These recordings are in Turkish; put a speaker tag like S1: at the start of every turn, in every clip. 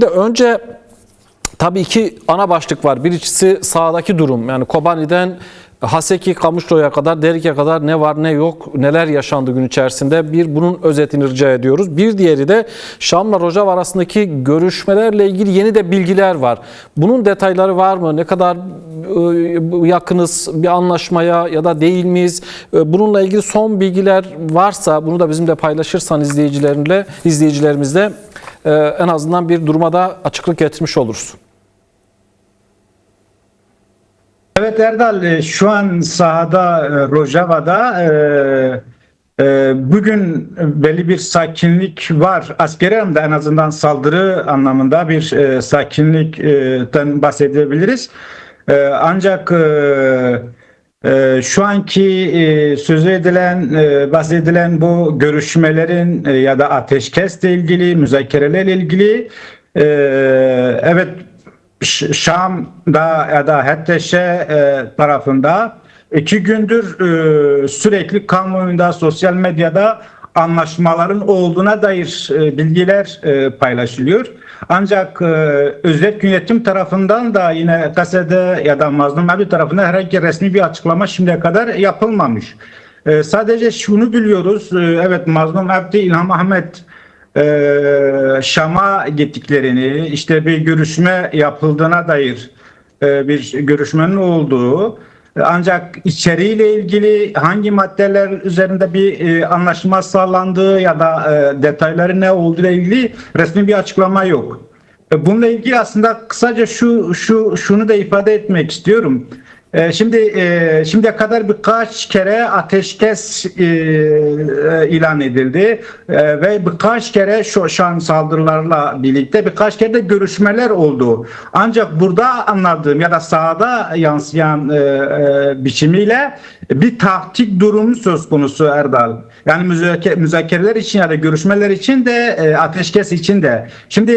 S1: De Önce tabii iki ana başlık var. Birincisi sahadaki durum. Yani Kobani'den Haseki, Kamışlo'ya kadar, Derik'e kadar ne var ne yok, neler yaşandı gün içerisinde. Bir bunun özetini rica ediyoruz. Bir diğeri de Şam'la Rojava arasındaki görüşmelerle ilgili yeni de bilgiler var. Bunun detayları var mı? Ne kadar e, yakınız bir anlaşmaya ya da değil miyiz? E, Bununla ilgili son bilgiler varsa bunu da bizimle paylaşırsan izleyicilerimle, izleyicilerimizle e, en azından bir duruma da açıklık getirmiş oluruz.
S2: Evet Erdal e, şu an sahada e, Rojava'da e, bugün belli bir sakinlik var. Askeri anlamda en azından saldırı anlamında bir sakinlikten bahsedebiliriz. Ancak e, şu anki e, sözü edilen, e, bahsedilen bu görüşmelerin e, ya da ateşkesle ilgili, müzakerelerle ilgili evet Şam'da ya da Hetteşe tarafında iki gündür sürekli kamuoyunda, sosyal medyada anlaşmaların olduğuna dair e, bilgiler e, paylaşılıyor. Ancak e, özet yönetim tarafından da yine kasede ya da Mazlum Abi tarafından herhangi resmi bir açıklama şimdiye kadar yapılmamış. E, sadece şunu biliyoruz. e, evet Mazlum Abdi, İlham Ahmet e, Şam'a gittiklerini, işte bir görüşme yapıldığına dair e, bir görüşmenin olduğu ancak içeriğiyle ilgili hangi maddeler üzerinde bir e, anlaşma sağlandığı ya da e, detayları ne olduğu ile ilgili resmi bir açıklama yok. E, Bununla ilgili aslında kısaca şu şu şunu da ifade etmek istiyorum. E, Şimdi e, şimdiye kadar birkaç kere ateşkes e, e, ilan edildi E, ve birkaç kere şu şan saldırılarla birlikte birkaç kere de görüşmeler oldu. Ancak burada anladığım ya da sahada yansıyan e, e, biçimiyle bir taktik durumu söz konusu Erdal. Yani müzake- müzakereler için ya da görüşmeler için de ateşkes için de. Şimdi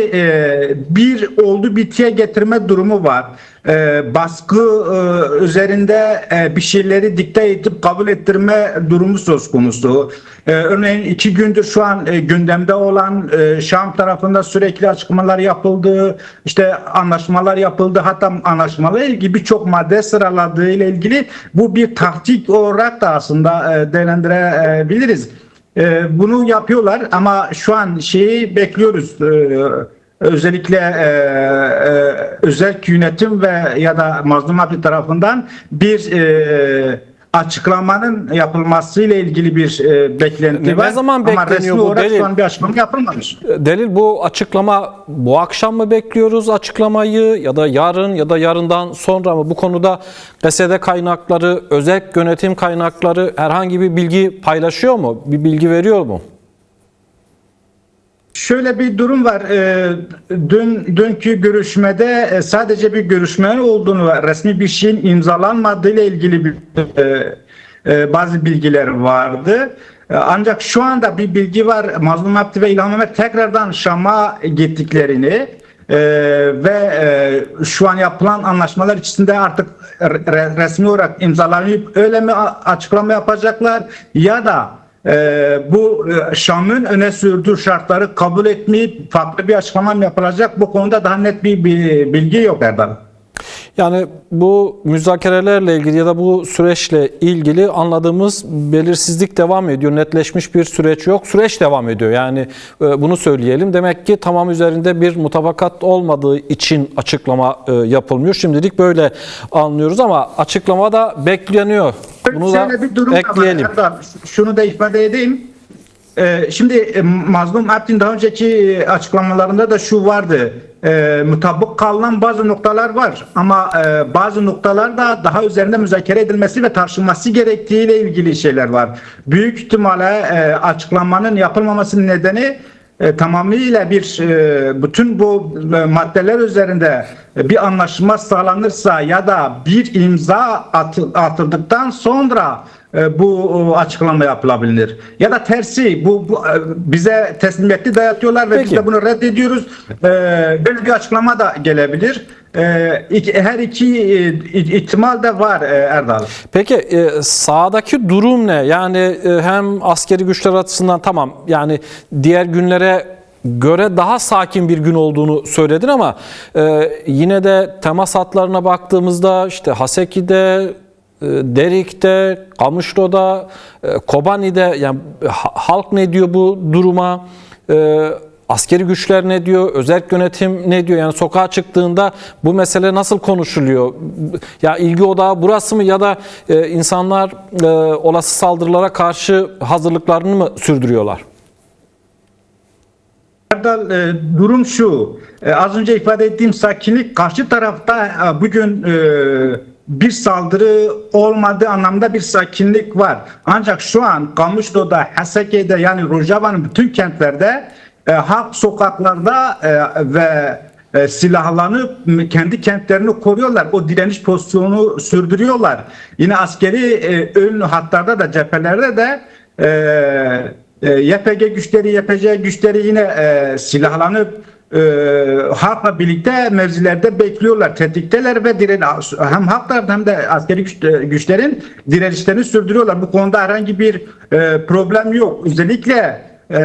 S2: bir oldu bitiye getirme durumu var. E, baskı e, üzerinde e, bir şeyleri dikte edip kabul ettirme durumu söz konusu. E, örneğin iki gündür şu an e, gündemde olan e, Şam tarafında sürekli açıklamalar yapıldı. işte anlaşmalar yapıldı. Hatta anlaşmalarla ilgili birçok madde sıraladığı ile ilgili bu bir taktik olarak da aslında e, değerlendirebiliriz. E, bunu yapıyorlar ama şu an şeyi bekliyoruz. E, özellikle e, e, özel yönetim ve ya da Mazlum Abi tarafından bir e, açıklamanın yapılması ile ilgili bir e, beklenti
S1: Ne
S2: var.
S1: zaman
S2: Ama
S1: bekleniyor
S2: resmi
S1: bu
S2: olarak
S1: delil?
S2: şu an bir açıklama yapılmamış.
S1: Delil bu açıklama bu akşam mı bekliyoruz açıklamayı ya da yarın ya da yarından sonra mı bu konuda GSD kaynakları, özel yönetim kaynakları herhangi bir bilgi paylaşıyor mu? Bir bilgi veriyor mu?
S2: Şöyle bir durum var. Ee, Dün dünkü görüşmede e, sadece bir görüşmenin olduğunu ve resmi bir şeyin imzalanmadığı ile ilgili bir e, e, bazı bilgiler vardı. E, Ancak şu anda bir bilgi var. Mazlum Abdi ve İlham Mehmet tekrardan Şam'a gittiklerini e, ve e, şu an yapılan anlaşmalar içinde artık re- resmi olarak imzalanıp öyle mi açıklama yapacaklar ya da ee, bu e, Şam'ın öne sürdüğü şartları kabul etmeyip farklı bir açıklama mı yapılacak? Bu konuda daha net bir, bir bilgi yok Erdal.
S1: Yani bu müzakerelerle ilgili ya da bu süreçle ilgili anladığımız belirsizlik devam ediyor. Netleşmiş bir süreç yok. Süreç devam ediyor. Yani e, bunu söyleyelim. Demek ki tamam üzerinde bir mutabakat olmadığı için açıklama e, yapılmıyor. Şimdilik böyle anlıyoruz ama açıklama da bekleniyor. Bunu da
S2: bir durum da var
S1: ekleyelim.
S2: Erdal. Şunu da ifade edeyim. Ee, şimdi e, Mazlum Abdin daha önceki açıklamalarında da şu vardı. E, mutabık kalınan bazı noktalar var ama e, bazı noktalarda daha üzerinde müzakere edilmesi ve tartışılması gerektiğiyle ilgili şeyler var. Büyük ihtimalle e, açıklamanın yapılmamasının nedeni e, tamamıyla bir e, bütün bu e, maddeler üzerinde bir anlaşma sağlanırsa ya da bir imza atı- atıldıktan sonra e, bu açıklama yapılabilir. Ya da tersi bu, bu bize teslimiyeti dayatıyorlar ve biz
S1: Peki.
S2: de bunu reddediyoruz. Böyle bir açıklama da gelebilir. E, iki- Her iki e, ihtimal de var e, Erdal.
S1: Peki e, sahadaki durum ne? Yani e, hem askeri güçler açısından tamam yani diğer günlere göre daha sakin bir gün olduğunu söyledin ama yine de temas hatlarına baktığımızda işte Haseki'de, Derik'te, Kamışlo'da, Kobani'de yani ha- halk ne diyor bu duruma? E, askeri güçler ne diyor? Özel yönetim ne diyor? Yani sokağa çıktığında bu mesele nasıl konuşuluyor? Ya ilgi odağı burası mı ya da e, insanlar e, olası saldırılara karşı hazırlıklarını mı sürdürüyorlar?
S2: Erdal, e, durum şu. E, az önce ifade ettiğim sakinlik karşı tarafta e, bugün e, bir saldırı olmadığı anlamda bir sakinlik var. Ancak şu an Kamışlo'da, Haseke'de yani Rojava'nın bütün kentlerde e, halk sokaklarda e, ve e, silahlanıp kendi kentlerini koruyorlar. O direniş pozisyonu sürdürüyorlar. Yine askeri e, ön hatlarda da cephelerde de e, e, YPG güçleri, YPC güçleri yine e, silahlanıp e, halkla birlikte mevzilerde bekliyorlar, tetikteler ve diren hem halklar hem de askeri güç, e, güçlerin direnişlerini sürdürüyorlar. Bu konuda herhangi bir e, problem yok. Özellikle e,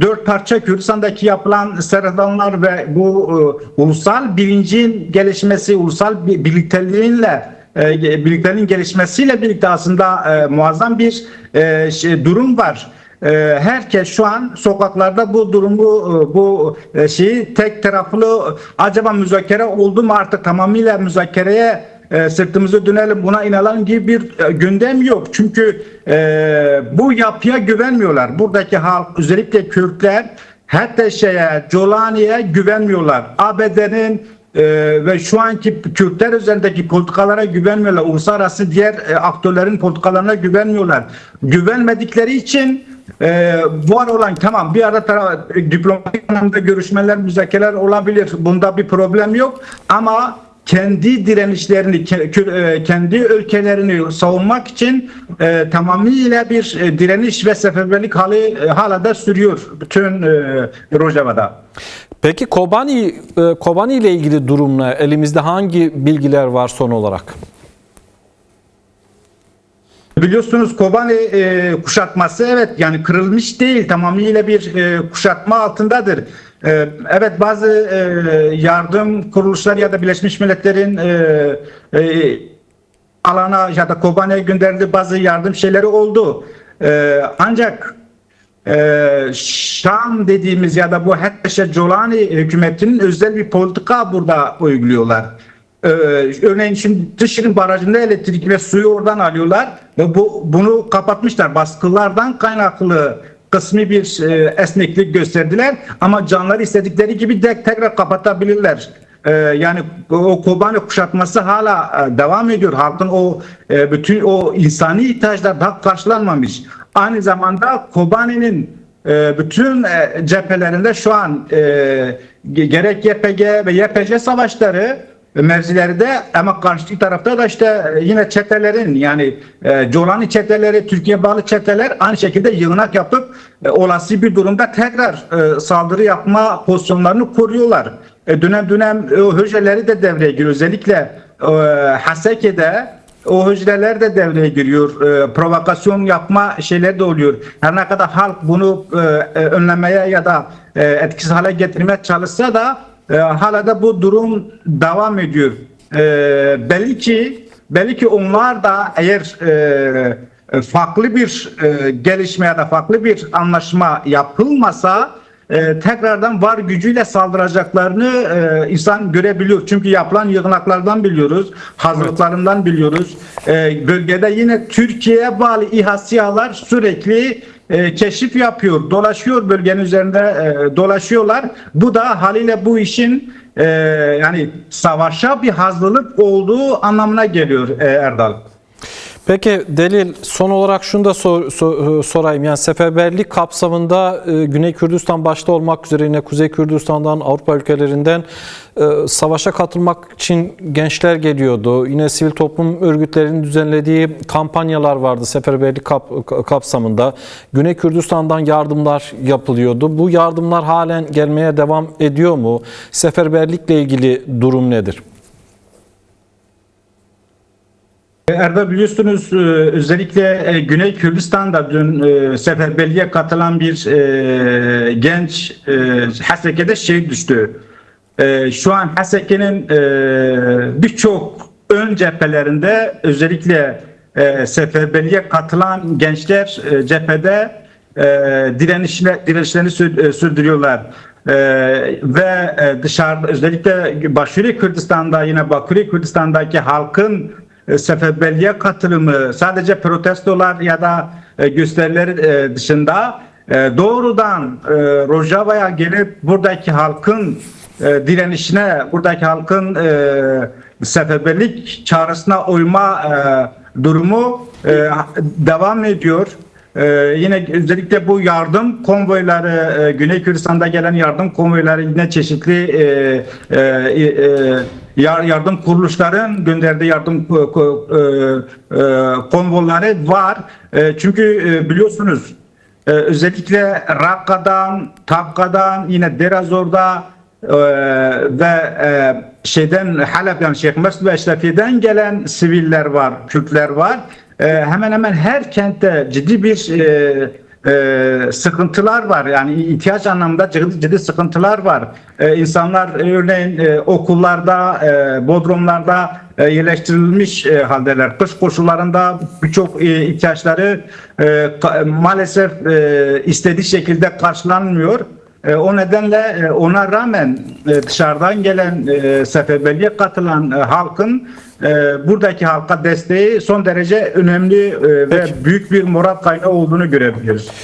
S2: dört parça Kürdistan'daki yapılan serhanlar ve bu e, ulusal bilincin gelişmesi, ulusal bir birlikteliğinle e, birlikteliğin gelişmesiyle birlikte aslında e, muazzam bir e, şey, durum var. E, herkes şu an sokaklarda bu durumu e, bu e, şeyi tek taraflı acaba müzakere oldu mu artık tamamıyla müzakereye e, sırtımızı dönelim buna inanalım gibi bir e, gündem yok. Çünkü e, bu yapıya güvenmiyorlar. Buradaki halk özellikle Kürtler hatta şeye Colani'ye güvenmiyorlar. ABD'nin e, ve şu anki Kürtler üzerindeki politikalara güvenmiyorlar. Uluslararası diğer e, aktörlerin politikalarına güvenmiyorlar. Güvenmedikleri için e, var olan tamam bir arada tara- diplomatik anlamda görüşmeler, müzakereler olabilir. Bunda bir problem yok. Ama kendi direnişlerini, e, kendi ülkelerini savunmak için e, tamamıyla bir e, direniş ve seferberlik hali e, hala da sürüyor bütün e, Rojava'da.
S1: Peki Kobani e, Kobani ile ilgili durum ne? Elimizde hangi bilgiler var son olarak?
S2: Biliyorsunuz Kobani e, kuşatması evet yani kırılmış değil tamamıyla bir e, kuşatma altındadır. E, evet bazı e, yardım kuruluşları ya da Birleşmiş Milletler'in e, e, alana ya da Kobani'ye gönderdiği bazı yardım şeyleri oldu. E, ancak Şam dediğimiz ya da bu Hetteşe Colani hükümetinin özel bir politika burada uyguluyorlar. Ee, örneğin şimdi Dışır'ın barajında elektrik ve suyu oradan alıyorlar ve bu bunu kapatmışlar. Baskılardan kaynaklı kısmi bir e, esneklik gösterdiler ama canları istedikleri gibi de tekrar kapatabilirler. Ee, yani o Kobani kuşatması hala e, devam ediyor. Halkın o e, bütün o insani ihtiyaçlar daha karşılanmamış. Aynı zamanda Kobani'nin e, bütün e, cephelerinde şu an e, ge- gerek YPG ve YPJ savaşları e, mevzilerde ama karşı tarafta da işte e, yine çetelerin yani e, Colani çeteleri, Türkiye bağlı çeteler aynı şekilde yığınak yapıp e, olası bir durumda tekrar e, saldırı yapma pozisyonlarını koruyorlar. E, dönem dönem e, hücreleri de devreye giriyor. Özellikle e, Haseke'de o hücreler de devreye giriyor. E, provokasyon yapma şeyler de oluyor. Her ne kadar halk bunu e, e, önlemeye ya da e, etkisiz hale getirmeye çalışsa da e, hala da bu durum devam ediyor. E, belli ki belli ki onlar da eğer e, farklı bir e, gelişme ya da farklı bir anlaşma yapılmasa e, tekrardan var gücüyle saldıracaklarını e, insan görebiliyor. Çünkü yapılan yığınaklardan biliyoruz, hazırlıklarından biliyoruz. E, bölgede yine Türkiye'ye bağlı İHA sürekli e, keşif yapıyor, dolaşıyor bölgenin üzerinde e, dolaşıyorlar. Bu da haliyle bu işin e, yani savaşa bir hazırlık olduğu anlamına geliyor e, Erdal.
S1: Peki Delil son olarak şunu da sor- sor- sorayım. Yani seferberlik kapsamında e, Güney Kürdistan başta olmak üzere yine Kuzey Kürdistan'dan Avrupa ülkelerinden e, savaşa katılmak için gençler geliyordu. Yine sivil toplum örgütlerinin düzenlediği kampanyalar vardı seferberlik kap- kapsamında. Güney Kürdistan'dan yardımlar yapılıyordu. Bu yardımlar halen gelmeye devam ediyor mu? Seferberlikle ilgili durum nedir?
S2: Erda biliyorsunuz e, özellikle e, Güney Kürdistan'da dün e, seferberliğe katılan bir e, genç e, Haseke'de şehit düştü. E, Şu an Haseke'nin e, birçok ön cephelerinde özellikle e, seferberliğe katılan gençler e, cephede e, direnişlerini sür- e, sürdürüyorlar. E, ve e, dışarıda özellikle Başuri Kürdistan'da yine Bakuri Kürdistan'daki halkın e, seferberliğe katılımı sadece protestolar ya da e, gösteriler e, dışında e, doğrudan e, Rojava'ya gelip buradaki halkın e, direnişine, buradaki halkın e, seferberlik çağrısına uyma e, durumu e, devam ediyor. Ee, yine özellikle bu yardım konvoyları e, Güney Kürdistan'da gelen yardım konvoyları yine çeşitli e, e, e, yardım kuruluşların gönderdiği yardım ko- e, e, konvoyları var. E, çünkü e, biliyorsunuz e, özellikle Rakka'dan, Takka'dan yine Derazor'da e, ve e, şeyden Halep yani Şeyh Mesut ve Eşrefiye'den gelen siviller var, Kürtler var. E, hemen hemen her kentte ciddi bir e, sıkıntılar var. Yani ihtiyaç anlamında ciddi, ciddi sıkıntılar var. E, insanlar e, örneğin e, okullarda, e, bodrumlarda e, yerleştirilmiş e, haldeler. Kış koşullarında birçok e, ihtiyaçları e, maalesef e, istediği şekilde karşılanmıyor. E, o nedenle e, ona rağmen e, dışarıdan gelen e, seferberliğe katılan e, halkın e, buradaki halka desteği son derece önemli e, ve büyük bir moral kaynağı olduğunu görebiliyoruz.